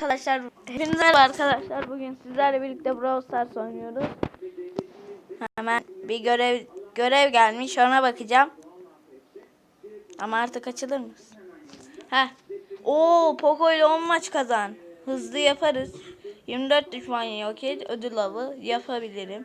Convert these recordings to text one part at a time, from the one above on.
Arkadaşlar hepinize arkadaşlar. Bugün sizlerle birlikte Brawl Stars oynuyoruz. Hemen bir görev görev gelmiş. Ona bakacağım. Ama artık açılır mısın? Heh. Oo Poco ile 10 maç kazan. Hızlı yaparız. 24 düşman yok et. Ödül avı yapabilirim.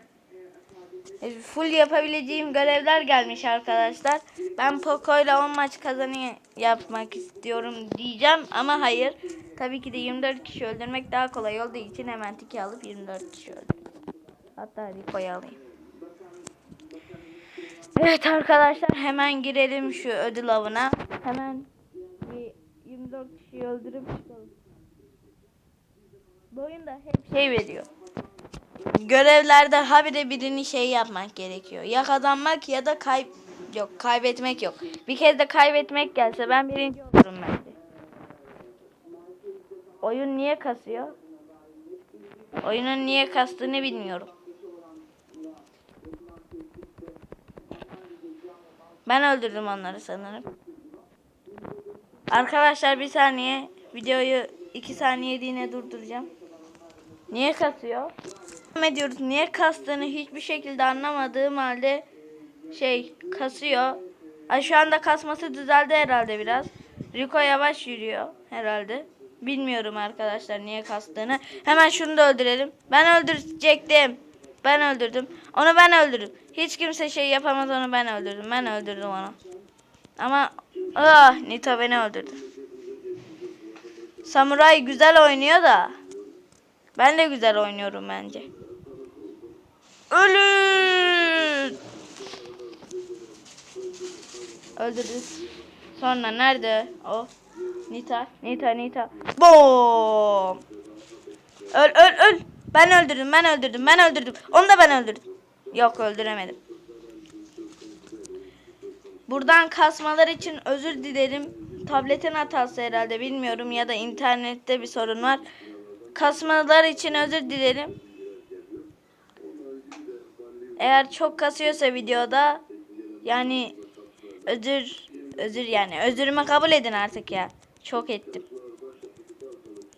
E, Full yapabileceğim görevler gelmiş arkadaşlar. Ben Poco ile 10 maç kazanı yapmak istiyorum diyeceğim ama hayır. Tabii ki de 24 kişi öldürmek daha kolay olduğu için hemen tiki alıp 24 kişi öldürdüm. Hatta Rico'yu alayım. Evet arkadaşlar hemen girelim şu ödül avına. Hemen bir 24 kişiyi öldürüp çıkalım. Bu oyunda hep şey veriyor. Görevlerde habire birini şey yapmak gerekiyor. Ya kazanmak ya da kay yok kaybetmek yok. Bir kez de kaybetmek gelse ben birinci olurum bence. Oyun niye kasıyor? Oyunun niye kastığını bilmiyorum. Ben öldürdüm onları sanırım. Arkadaşlar bir saniye videoyu iki saniyeliğine durduracağım. Niye kasıyor? Devam ediyoruz. Niye kastığını hiçbir şekilde anlamadığım halde şey kasıyor. Ay şu anda kasması düzeldi herhalde biraz. Rico yavaş yürüyor herhalde. Bilmiyorum arkadaşlar niye kastığını. Hemen şunu da öldürelim. Ben öldürecektim. Ben öldürdüm. Onu ben öldürdüm. Hiç kimse şey yapamaz onu ben öldürdüm. Ben öldürdüm onu. Ama ah Nita beni öldürdü. Samuray güzel oynuyor da. Ben de güzel oynuyorum bence. Ölün! Öldürdük. Sonra nerede o? Nita, Nita, Nita. Boom! Öl, öl, öl. Ben öldürdüm, ben öldürdüm, ben öldürdüm. Onu da ben öldürdüm. Yok öldüremedim. Buradan kasmalar için özür dilerim. Tabletin hatası herhalde bilmiyorum ya da internette bir sorun var. Kasmalar için özür dilerim. Eğer çok kasıyorsa videoda yani özür özür yani özürümü kabul edin artık ya. Çok ettim.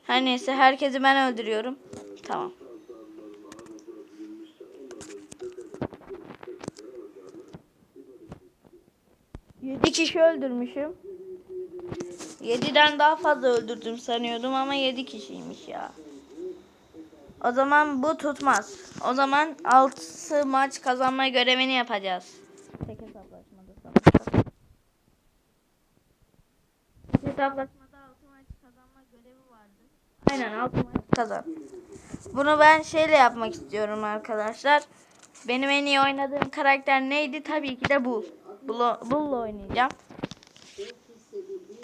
Her neyse herkesi ben öldürüyorum. Tamam. Yedi kişi öldürmüşüm. Yediden daha fazla öldürdüm sanıyordum ama yedi kişiymiş ya. O zaman bu tutmaz. O zaman 6 maç kazanma görevini yapacağız. Tek hesaplaşmada sonuçta. Tek hesaplaşmada 6 maç kazanma görevi vardı. Aynen 6 maç kazan. Bunu ben şeyle yapmak istiyorum arkadaşlar. Benim en iyi oynadığım karakter neydi? Tabii ki de Bull. Bull'la Bull oynayacağım.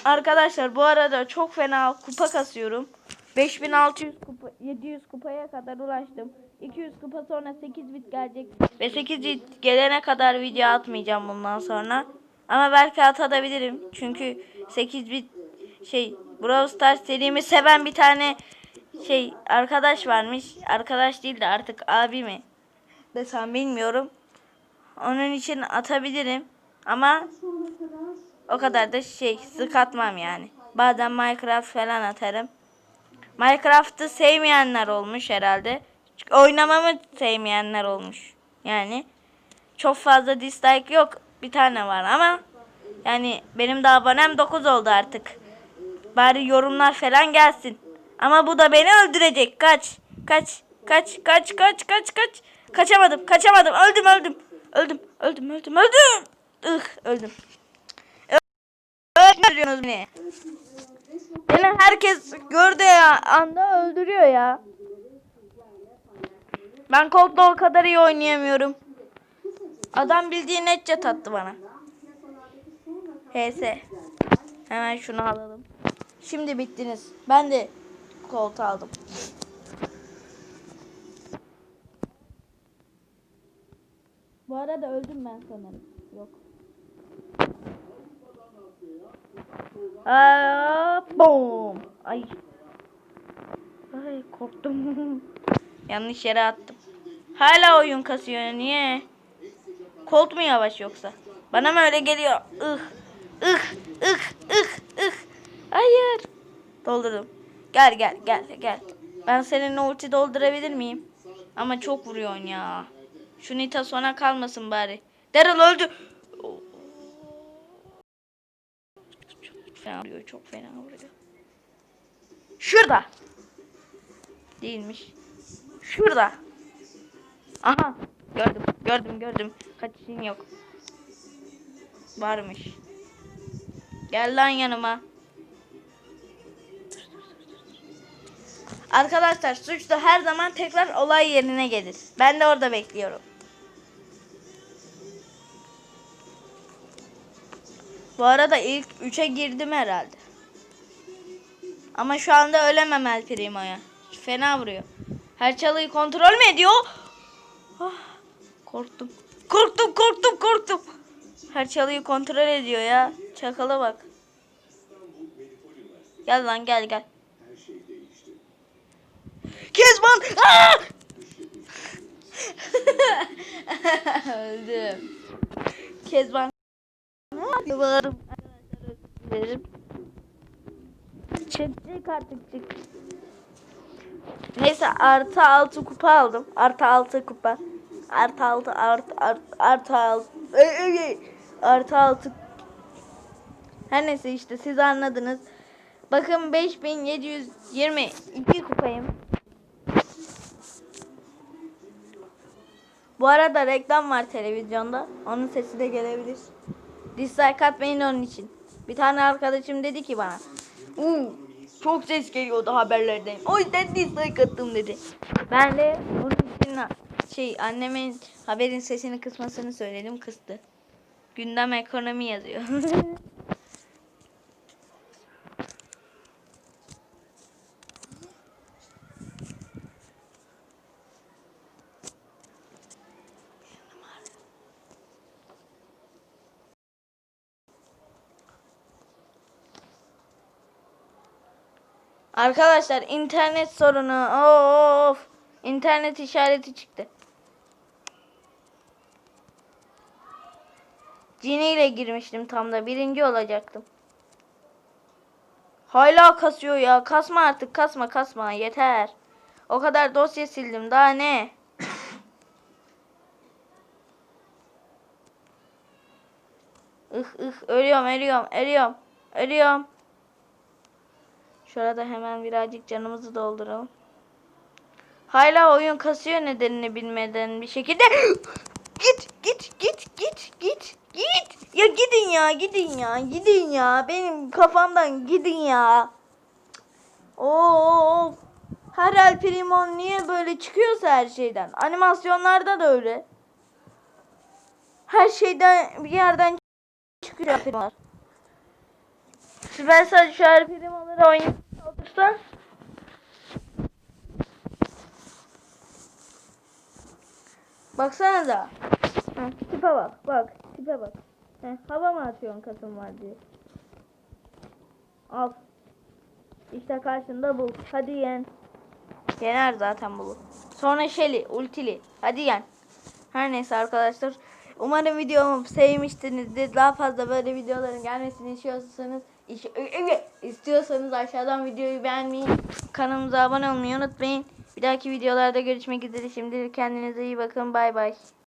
Arkadaşlar bu arada çok fena kupa kasıyorum. 5600 kupa 700 kupaya kadar ulaştım. 200 kupa sonra 8 bit gelecek ve 8 bit gelene kadar video atmayacağım bundan sonra. Ama belki atabilirim. Çünkü 8 bit şey Brawl Stars serimi seven bir tane şey arkadaş varmış. Arkadaş değil de artık abi mi desem bilmiyorum. Onun için atabilirim. Ama o kadar da şey sık atmam yani. Bazen Minecraft falan atarım. Minecraft'ı sevmeyenler olmuş herhalde. Çünkü Oynamamı sevmeyenler olmuş. Yani çok fazla dislike yok. Bir tane var ama yani benim de abonem 9 oldu artık. Bari yorumlar falan gelsin. Ama bu da beni öldürecek. Kaç. Kaç. Kaç. Kaç. Kaç. Kaç. Kaç. Kaçamadım. Kaçamadım. Öldüm. Öldüm. Öldüm. Öldüm. Öldüm. Öldüm. Ih, öldüm. Öldürüyorsunuz beni. Beni herkes gördüğü anda öldürüyor ya. Ben Colt'la o kadar iyi oynayamıyorum. Adam bildiğin headshot attı bana. HS. Hemen şunu alalım. Şimdi bittiniz. Ben de Colt aldım. Bu arada öldüm ben sanırım. Yok. Aa, boom. Ay. Ay korktum. Yanlış yere attım. Hala oyun kasıyor. Niye? Colt mu yavaş yoksa? Bana mı öyle geliyor? Ih. Ih. Ih. Ih. Ih. Hayır. Doldurdum. Gel gel gel gel. Ben seninle ulti doldurabilir miyim? Ama çok vuruyorsun ya. Şu Nita sona kalmasın bari. Daryl öldü. Çok fena vuruyor, çok fena vuruyor. Şurada. Değilmiş. Şurada. Aha. Gördüm, gördüm, gördüm. Kaçışın yok. Varmış. Gel lan yanıma. Arkadaşlar suçlu her zaman tekrar olay yerine gelir. Ben de orada bekliyorum. Bu arada ilk 3'e girdim herhalde. Ama şu anda ölemem El Primo'ya. Fena vuruyor. Her çalıyı kontrol mü ediyor? Ah, korktum. Korktum, korktum, korktum. Her çalıyı kontrol ediyor ya. Çakala bak. Gel lan gel gel. Kezban! Aa! Öldüm. Kezban. Yapıyorum? Arkadaşlar Çıkacak artık çık. Neyse artı altı kupa aldım. Artı altı kupa. Artı altı artı artı artı altı. Ey, ey, ey. Artı altı. Her neyse işte siz anladınız. Bakın 5722 kupayım. Bu arada reklam var televizyonda. Onun sesi de gelebilir. Dislike atmayın onun için. Bir tane arkadaşım dedi ki bana. Uuu çok ses geliyordu haberlerden. O yüzden dislike attım dedi. Ben de bunun için şey annemin haberin sesini kısmasını söyledim kıstı. Gündem ekonomi yazıyor. Arkadaşlar internet sorunu. Of. İnternet işareti çıktı. Cini ile girmiştim tam da birinci olacaktım. Hala kasıyor ya. Kasma artık kasma kasma yeter. O kadar dosya sildim daha ne? ih ih ölüyorum ölüyorum ölüyorum ölüyorum. Şurada hemen birazcık canımızı dolduralım. Hala oyun kasıyor nedenini bilmeden bir şekilde git git git git git git ya gidin ya gidin ya gidin ya benim kafamdan gidin ya. Oo her El Primon niye böyle çıkıyorsa her şeyden animasyonlarda da öyle. Her şeyden bir yerden çıkıyor. Ben sadece şu El Primo'ları oynayıp çalışsam Baksana da. Tipe bak. Bak. Tipe bak. Heh, hava mı atıyorsun kasım var diye. Al. İşte karşında bul. Hadi yen. Yener zaten bulu. Sonra Shelly. Ultili. Hadi yen. Her neyse arkadaşlar. Umarım videomu sevmişsinizdir. Daha fazla böyle videoların gelmesini istiyorsanız iş- istiyorsanız aşağıdan videoyu beğenmeyi, kanalımıza abone olmayı unutmayın. Bir dahaki videolarda görüşmek üzere. Şimdilik kendinize iyi bakın. Bay bay.